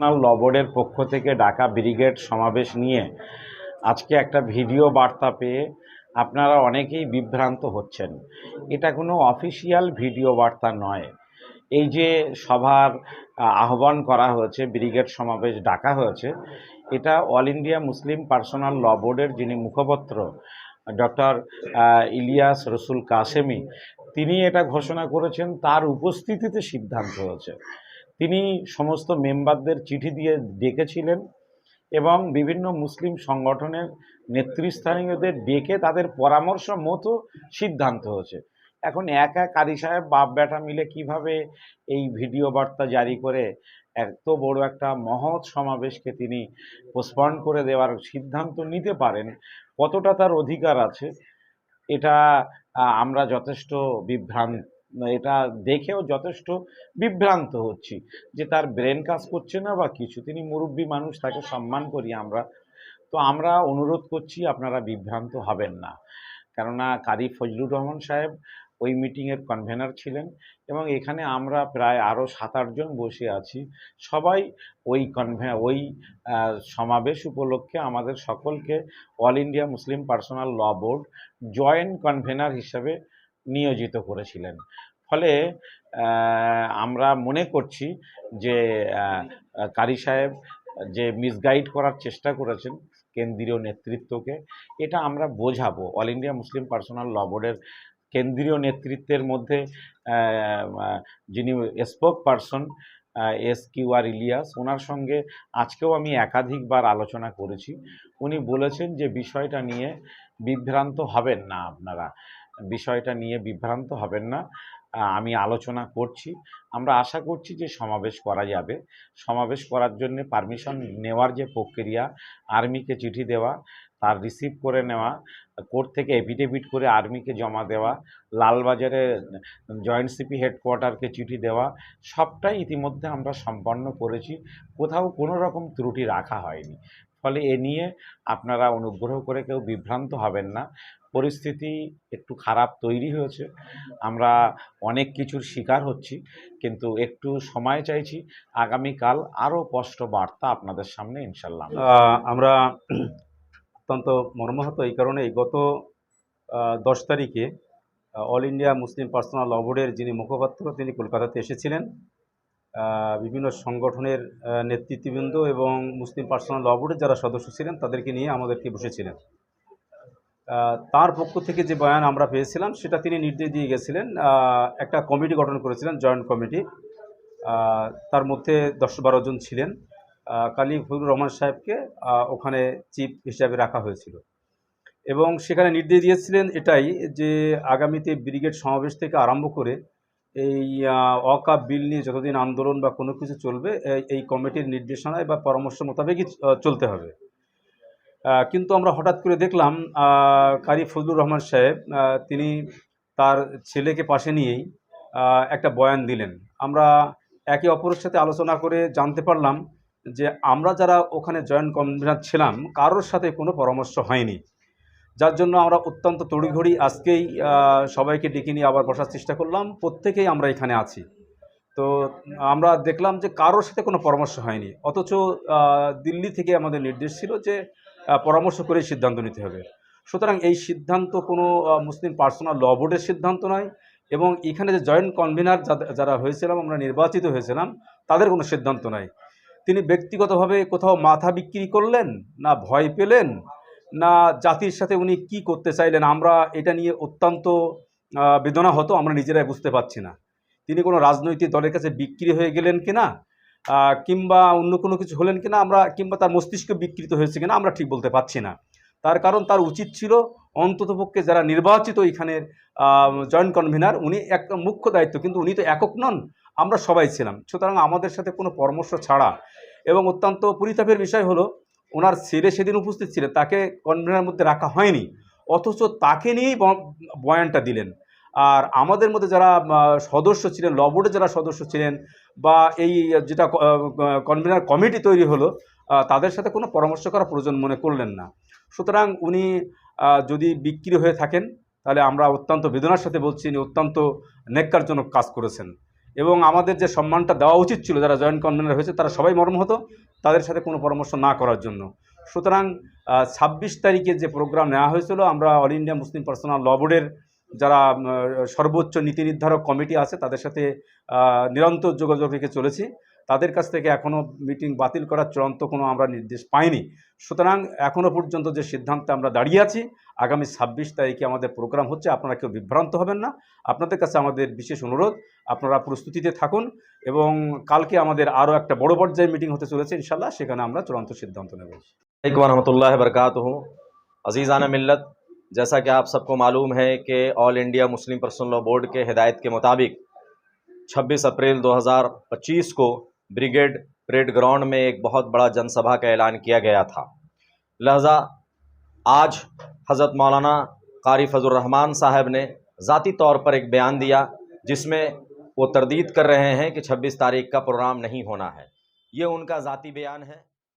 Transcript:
National ল বোর্ডের পক্ষ থেকে ঢাকা ব্রিগেড সমাবেশ নিয়ে আজকে একটা ভিডিও বার্তা পেয়ে আপনারা অনেকেই বিভ্রান্ত হচ্ছেন। এটা কোনো অফিসিয়াল ভিডিও বার্তা নয়। এই যে সভার আহ্বান করা হয়েছে, ব্রিগেড সমাবেশ ডাকা হয়েছে, এটা All India Muslim personal law বোর্ডের যিনি মুখপত্র, ডক্টর ইলিয়াস রসুল কাসেমি, তিনি এটা ঘোষণা করেছেন, তার উপস্থিতিতে সিদ্ধান্ত হয়েছে। তিনি সমস্ত মেম্বারদের চিঠি দিয়ে ডেকেছিলেন এবং বিভিন্ন মুসলিম সংগঠনের নেতৃস্থানীয়দের ডেকে তাদের পরামর্শ মতো সিদ্ধান্ত হয়েছে। এখন একা কারি সাহেব বাপ বেটা মিলে কীভাবে এই ভিডিও বার্তা জারি করে এত বড় একটা মহৎ সমাবেশকে তিনি পোস্টপন্ড করে দেওয়ার সিদ্ধান্ত নিতে পারেন, কতটা তার অধিকার আছে, এটা আমরা যথেষ্ট বিভ্রান্ত এটা দেখেও যথেষ্ট বিভ্রান্ত হচ্ছি যে তার ব্রেন কাজ করছে না বা কিছু। তিনি মুরব্বী মানুষ, তাকে সম্মান করি আমরা। তো আমরা অনুরোধ করছি, আপনারা বিভ্রান্ত হবেন না। কেননা কারি ফজলুর রহমান সাহেব ওই মিটিংয়ের কনভেনার ছিলেন এবং এখানে আমরা প্রায় আরও সাত আটজন বসে আছি। সবাই ওই কনভে ওই সমাবেশ উপলক্ষে আমাদের সকলকে All India Muslim personal law board joint convener হিসাবে নিয়োজিত করেছিলেন। ফলে আমরা মনে করছি যে কারি সাহেব যে মিসগাইড করার চেষ্টা করেছেন কেন্দ্রীয় নেতৃত্বকে, এটা আমরা বোঝাবো। All India Muslim personal law বোর্ডের কেন্দ্রীয় নেতৃত্বের মধ্যে যিনি spokesperson S Q R Ilyas, ওনার সঙ্গে আজকেও আমি একাধিকবার আলোচনা করেছি। উনি বলেছেন যে, বিষয়টা নিয়ে বিভ্রান্ত হবেন না আপনারা। বিষয়টা নিয়ে বিভ্রান্ত হবেন না। আমি আলোচনা করছি। আমরা আশা করছি যে সমাবেশ করা যাবে। সমাবেশ করার জন্য পারমিশন নেওয়ার যে প্রক্রিয়া, আর্মিকে চিঠি দেওয়া, তার রিসিভ করে নেওয়া, কোর্ট থেকে এফিডেভিট করে আর্মিকে জমা দেওয়া, লালবাজারে জয়েন্ট সিপি হেডকোয়ার্টারকে চিঠি দেওয়া, সবটাই ইতিমধ্যে আমরা সম্পন্ন করেছি। কোথাও কোনো রকম ত্রুটি রাখা হয়নি। ফলে এ নিয়ে আপনারা অনুগ্রহ করে কেউ বিভ্রান্ত হবেন না। পরিস্থিতি একটু খারাপ তৈরি হয়েছে। আমরা অনেক কিছুর শিকার হচ্ছি, কিন্তু একটু সময় চাইছি, আগামীকাল আরও স্পষ্ট বার্তা আপনাদের সামনে ইনশাল্লাহ আমরা অত্যন্ত মর্মাহত এই কারণে গত দশ তারিখে All India Muslim personal law বোর্ডের যিনি মুখপাত্র তিনি কলকাতাতে এসেছিলেন। বিভিন্ন সংগঠনের নেতৃত্ববৃন্দ এবং মুসলিম পার্সোনাল ল বোর্ডের যারা সদস্য ছিলেন তাদেরকে নিয়ে আমাদেরকে বসেছিলেন। তার পক্ষ থেকে যে বয়ান আমরা পেয়েছিলাম, সেটা তিনি নির্দেশ দিয়ে গেছিলেন। একটা কমিটি গঠন করেছিলেন, জয়েন্ট কমিটি। তার মধ্যে দশ বারো জন ছিলেন। কালী ফজলুর রহমান সাহেবকে ওখানে চিফ হিসাবে রাখা হয়েছিল। এবং সেখানে নির্দেশ দিয়েছিলেন এটাই যে আগামীতে ব্রিগেড সমাবেশ থেকে আরম্ভ করে এই অকাপ বিল নিয়ে যতদিন আন্দোলন বা কোনো কিছু চলবে এই- কমিটির নির্দেশনায় বা পরামর্শ মোতাবেকই চলতে হবে। কিন্তু আমরা হঠাৎ করে দেখলাম কারি ফজলুর রহমান সাহেব তিনি তার ছেলেকে পাশে নিয়েই একটা বয়ান দিলেন। আমরা একে অপরের সাথে আলোচনা করে জানতে পারলাম যে আমরা যারা ওখানে জয়েন্ট কনভেনার ছিলাম, কারোর সাথে কোনো পরামর্শ হয়নি। যার জন্য আমরা অত্যন্ত তড়িঘড়ি আজকেই সবাইকে ডেকে নিয়ে আবার বসার চেষ্টা করলাম। প্রত্যেকেই আমরা এখানে আছি। তো আমরা দেখলাম যে কারোর সাথে কোনো পরামর্শ হয়নি। অথচ দিল্লি থেকে আমাদের নির্দেশ ছিল যে পরামর্শ করে সিদ্ধান্ত নিতে হবে। সুতরাং এই সিদ্ধান্ত কোনো মুসলিম পার্সোনাল ল বোর্ডের সিদ্ধান্ত নয় এবং এখানে যে জয়েন্ট কনভেনার যারা হয়েছিলাম, আমরা নির্বাচিত হয়েছিলাম, তাদের কোনো সিদ্ধান্ত নাই। তিনি ব্যক্তিগতভাবে কোথাও মাথা বিক্রি করলেন, না ভয় পেলেন, না জাতির সাথে উনি কি করতে চাইলেন, আমরা এটা নিয়ে অত্যন্ত বেদনা হতো আমরা নিজেরাই বুঝতে পারছি না। তিনি কোনো রাজনৈতিক দলের কাছে বিক্রি হয়ে গেলেন কিনা কিংবা অন্য কোনো কিছু হলেন কিনা, আমরা কিংবা তার মস্তিষ্ক বিকৃত হয়েছে কিনা, আমরা ঠিক বলতে পারছি না। তার কারণ তার উচিত ছিল অন্ততপক্ষে যারা নির্বাচিত এখানের জয়েন্ট কনভেনার উনি এক মুখ্য দায়িত্ব, কিন্তু উনি তো একক নন, আমরা সবাই ছিলাম। সুতরাং আমাদের সাথে কোনো পরামর্শ ছাড়া। এবং অত্যন্ত পরিতাপের বিষয় হলো, ওনার ছেলে সেদিন উপস্থিত ছিলেন, তাকে কনভেনার মধ্যে রাখা হয়নি, অথচ তাকে নিয়েই বয়ানটা দিলেন। আর আমাদের মধ্যে যারা সদস্য ছিলেন ল বোর্ডের যারা সদস্য ছিলেন বা এই, যেটা কনভেনার কমিটি তৈরি হলো তাদের সাথে কোনো পরামর্শ করা প্রয়োজন মনে করলেন না। সুতরাং উনি যদি বিক্রি হয়ে থাকেন, তাহলে আমরা অত্যন্ত বেদনার সাথে বলছি উনি অত্যন্ত নেককারজনক কাজ করেছেন। এবং আমাদের যে সম্মানটা দেওয়া উচিত ছিল, যারা জয়েন্ট কনভেনার হয়েছে, তারা সবাই মর্মাহত তাদের সাথে কোনো পরামর্শ না করার জন্য। সুতরাং ছাব্বিশ তারিখে যে প্রোগ্রাম নেওয়া হয়েছিল, আমরা All India Muslim personal law বোর্ডের যারা সর্বোচ্চ নীতি নির্ধারক কমিটি আছে, তাদের সাথে নিরন্তর যোগাযোগ রেখে চলেছি। তাদের কাছ থেকে এখনও মিটিং বাতিল করার চূড়ান্ত কোনো আমরা নির্দেশ পাইনি। সুতরাং এখনও পর্যন্ত যে সিদ্ধান্তে আমরা দাঁড়িয়ে আছি, আগামী ছাব্বিশ তারিখে আমাদের প্রোগ্রাম হচ্ছে, আপনারা কেউ বিভ্রান্ত হবেন না। আপনাদের কাছে আমাদের বিশেষ অনুরোধ, আপনারা প্রস্তুতিতে থাকুন এবং কালকে আমাদের আরও একটা বড় পর্যায়ে মিটিং হতে চলেছে ইনশাল্লাহ সেখানে আমরা চূড়ান্ত সিদ্ধান্ত নেব। আসসালামাইকুম রহমতুল্লাহ বরকাত আজিজ আনা মিল্লাত। जैसा कि आप सबको मालूम है कि All India Muslim personal law board के हिदायत के मुताबिक 26 अप्रैल 2025 को ब्रिगेड परेड ग्राउंड में एक बहुत बड़ा जनसभा का ऐलान किया गया था। लिहाजा आज हज़रत मौलाना कारी फजलरहमान साहब ने ज़ाती तौर पर एक बयान दिया जिसमें वो तरदीद कर रहे हैं कि 26 तारीख का प्रोग्राम नहीं होना है। ये उनका ज़ाती बयान है।